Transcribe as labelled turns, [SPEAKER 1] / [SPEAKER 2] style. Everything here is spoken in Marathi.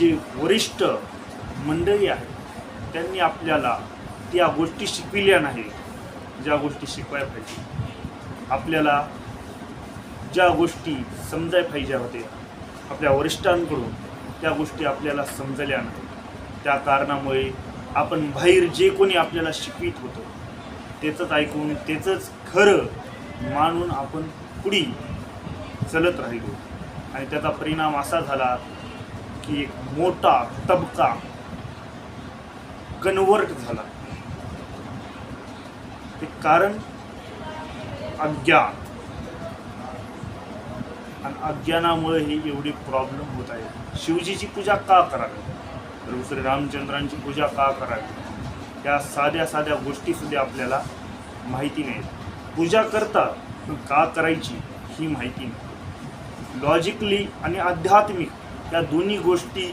[SPEAKER 1] जे वरिष्ठ मंडळी आहेत त्यांनी आपल्याला त्या गोष्टी शिकविल्या नाही ज्या गोष्टी शिकवाय पाहिजे. आपल्याला ज्या गोष्टी समजाय पाहिजे होत्या आपल्या वरिष्ठांकडून त्या गोष्टी आपल्याला समजल्या नाही. त्या कारणामुळे आपण बाहेर जे कोणी आपल्याला शिकवित होतं त्याचंच ऐकून त्याचंच खरं मानून आपण पुढे चलत राहिलो. आणि त्याचा परिणाम असा झाला की एक मोठा तबका कन्वर्ट झाला. ते कारण अज्ञान. आणि अज्ञानामुळे ही एवढी प्रॉब्लेम होत आहे. शिवजीची पूजा का करावी? प्रभू श्री रामचंद्रांची पूजा का करावी? या साध्या साध्या गोष्टी सुद्धा आपल्याला माहिती नाहीत. पूजा करता पण का करायची ही माहिती नाही. लॉजिकली आणि आध्यात्मिक या दोन्ही गोष्टी